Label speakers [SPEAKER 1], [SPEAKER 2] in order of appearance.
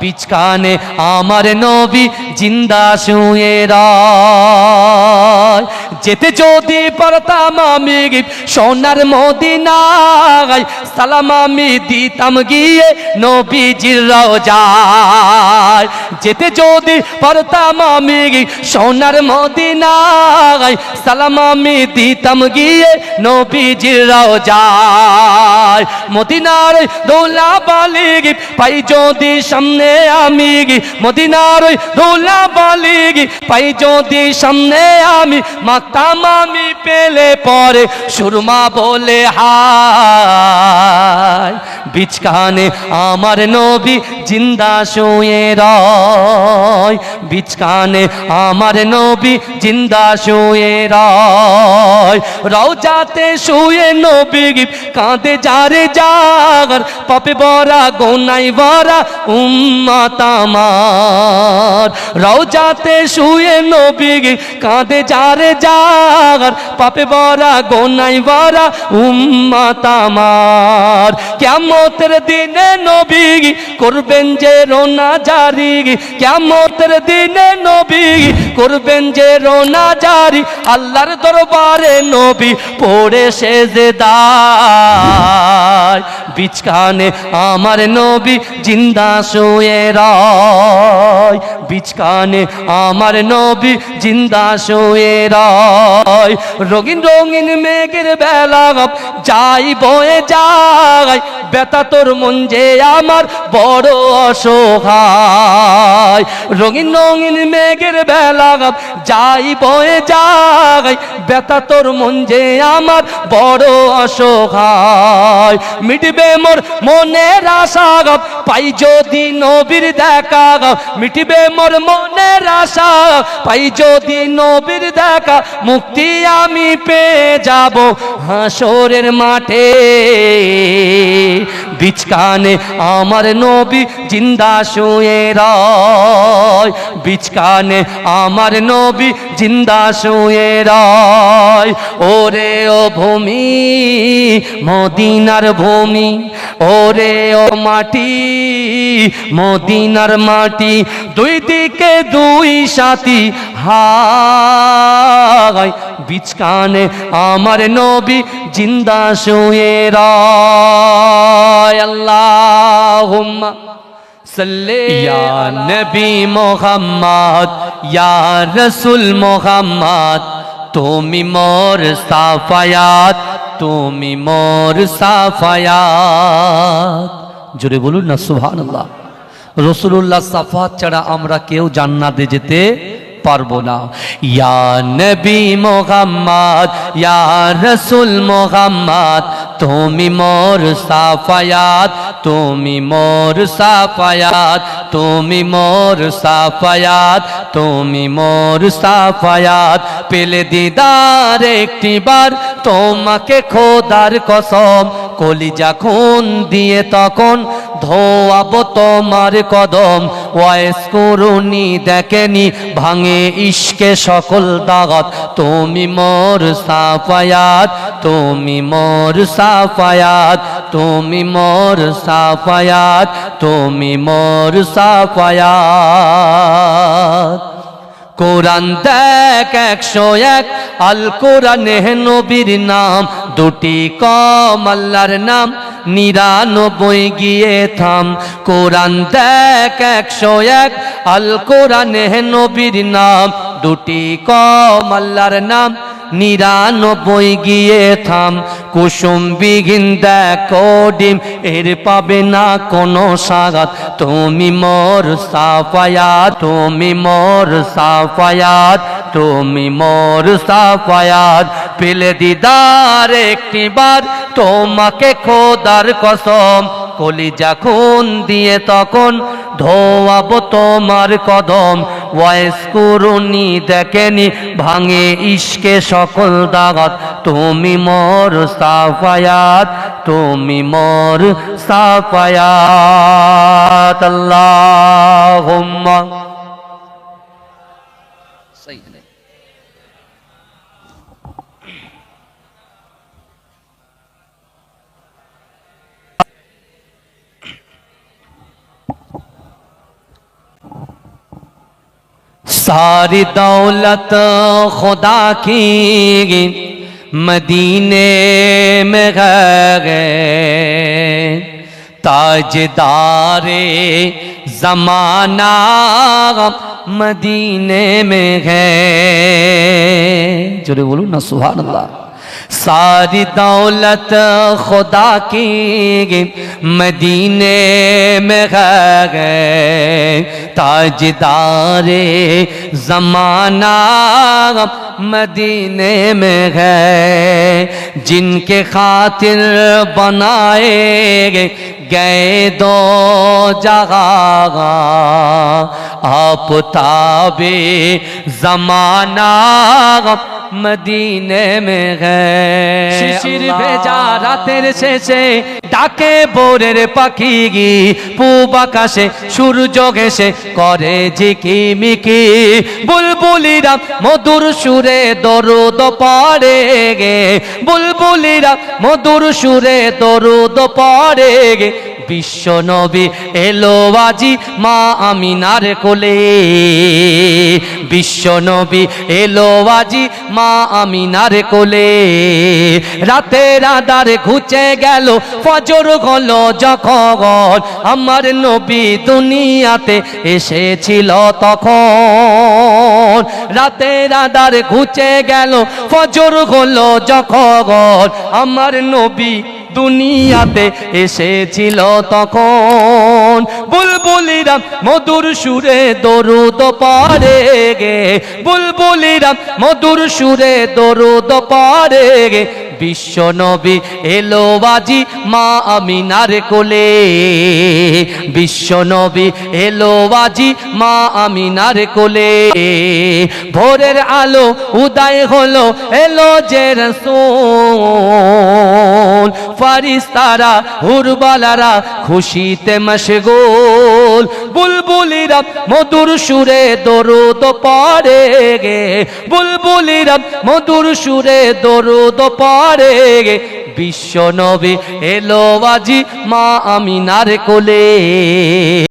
[SPEAKER 1] বিচকানে আমার নবী জিন্দা শুয়ে রায়। যেতে যদি পারতাম আমি সোনার মদিনায়, সালাম আমি দিতাম গিয়ে নবীজির রওজায় যেতে যদি পারতাম আমি সোনার মদিনায়, সালাম আমি দিতাম গিয়ে নবীজির রওজায় মদিনার দোলা বালিগ পাই যদি সামনে আমি মদিনার ওই দোলা বালিগি পাই যদি সামনে আমি মাতাম আমি পেলে পরে সুরমা বলে হায় বিচকানে আমার নবী জিন্দা শুয়ে রয়। বিচকানে আমার নবী জিন্দা শুয়ে রয়। রওজাতে শুয়ে নবী কাঁদে যারে জাগর, পাপে বরা গোনাই বরা উম্মত আমার। রওজাতে শুয়ে নবী কাঁদে যারে জাগর, পাপে বরা গোনাই বরা উম্মত আমার। কেমতের দিনে নবী করবেন যে রোনা জারি কেমতের দিনে নবী করবেন যে রোনা জারি, আল্লাহর দরবারে নবী পড়ে সেজে দায় বিচকানে আমার নবী জিন্দা শুয়ে রয়। বিচকানে আমার নবী জিন্দা শুয়ে রয়। রঙিন রঙিন মেঘের বেলা যাই বয়ে যায় বেতা তোর মন যে আমার বড় অসহায়। রঙিন রঙিন মেঘের বেলা যাই বয়ে যায় বেতা তোর মন যে আমার বড় অসহায়। মিটবে মোর মনের আশা গপ পাই যদি নবীর দেখা গপ মিটবে মোর মনের আশা, পাই যদি নবীর দেখা, মুক্তি আমি পেয়ে যাব হাসরের মাঠে। বিচকানে আমার নবী জিন্দা শুয়ে রয়। বিচকানে আমার নবী জিন্দা শুয়ে রয়। ওরে ও ভূমি, মদিনার ভূমি, ওরে ও মাটি মদিনার মাটি, দুই দিকে দুই সাথী। হায় বিচকানে আমার নবী জিন্দা শুয়ে রায়। সাল্লি ইয়া নবী মোহাম্মদ, ইয়া রাসূল মোহাম্মদ। তুমি মোর সাফায়াত, তুমি মোর সাফায়াত। জোরে বলুন না, সুবহানাল্লাহ। রসুল্লাহ সাফাত ছাড়া আমরা কেউ জান্নাতে যেতে পারব না। ইয়া নবী মোহাম্মদ, ইয়া রসুল মোহাম্মদ, তুমি মোর সাফায়াত, তুমি মোর সাফায়াত, তুমি মোর সাফায়াত, তুমি মোর সাফায়াত। পেলে দিদার একটি বার তোমাকে খোদার কসম কলিজা খুন দিয়ে তখন ধোয়াব তোমার কদম। ওয়েস করুনি দেখেনি, ভাঙে ইশকে সকল দাগত তুমি মোর সাফায়াত, তুমি মোর সাফায়াত, তুমি মোর সাফায়াত, তুমি মোর সাফায়াত। কোরআন দেখ একশো এক, আল কোরআন নবীর নাম দুটি কম আল্লাহর নাম নিরানব্বই, গিয়ে থাম। কোরআন দেখ একশো এক, আল কোরআন নবীর নাম। দুটি কম আল্লাহর নাম নিরানব্বই, গিয়ে থাম। কুসুম বিঘিন দেখো ডিম, এর পাবে না কোনো সাগাত। তুমি মোর সাফায়াত, তুমি মোর সাফায়াত, তুমি মোর সাফায়াত। পেলে দিদার একটি বার, তোমাকে খোদার কসম, কলিজা খুন দিয়ে তখন ধোয়াব তোমার কদম। ওয়েস করুনি দেখেনি, ভাঙে ইশকে সকল দাগাত। তুমি মোর সাফায়াত, তুমি মোর সাফায়াত। আল্লাহুম্মা ساری دولت خدا کی مدینے میں گئے۔ تاجدار زمانہ مدینے میں ہے۔ جو بولو نا، سبحان اللہ۔ ساری دولت خدا کی مدینے میں ہے تاجدار زمانہ مدینے میں غیر جن کے خاطر بنائے گئے دو جگہ۔ آپ تابع زمانہ जमाना মদিনে মে শিশির ভেজা রাতের শেষে ডাকে বোরের পাখি গি পূব আকাশে সূর্য ঘেসে করে ঝিকি মিকি বুলবুলিরা মধুর সুরে দরুদ পড়ে গে বুলবুলিরা মধুর সুরে দরুদ পড়ে গে বিশ্ব নবী এলো আজি মা আমিনার কোলে। বিশ্ব নবী এলো আজি মা আমিনার কোলে। রাতের আধারে ঘুচে গেল ফজর গল যখন। আমার নবী দুনিয়াতে এসেছিল তখন। রাতের আধারে ঘুচে গেল ফজর গল যখন। আমার নবী দুনিয়াতে এসেছিল তখন। বুলবুলিরা মধুর সুরে দরুদ পারে গে বুলবুলিরা মধুর সুরে দরুদ পারে গে বিশ্ব নবী এলো বাজি মা আমিনার কোলে। বিশ্ব নবী এলো বাজি মা আমিনার কোলে। ভোরের আলো উদয় হলো, এলো যে রসুল। ফারিস্তারা, হুরবালারা খুশিতে মশগুল। বুলবুলিরা মধুর সুরে দরুদ পড়ে গে বুলবুলিরা মধুর সুরে দরুদ পড়ে গে বিশ্ব নবী এলো বাজি মা আমিনার কোলে।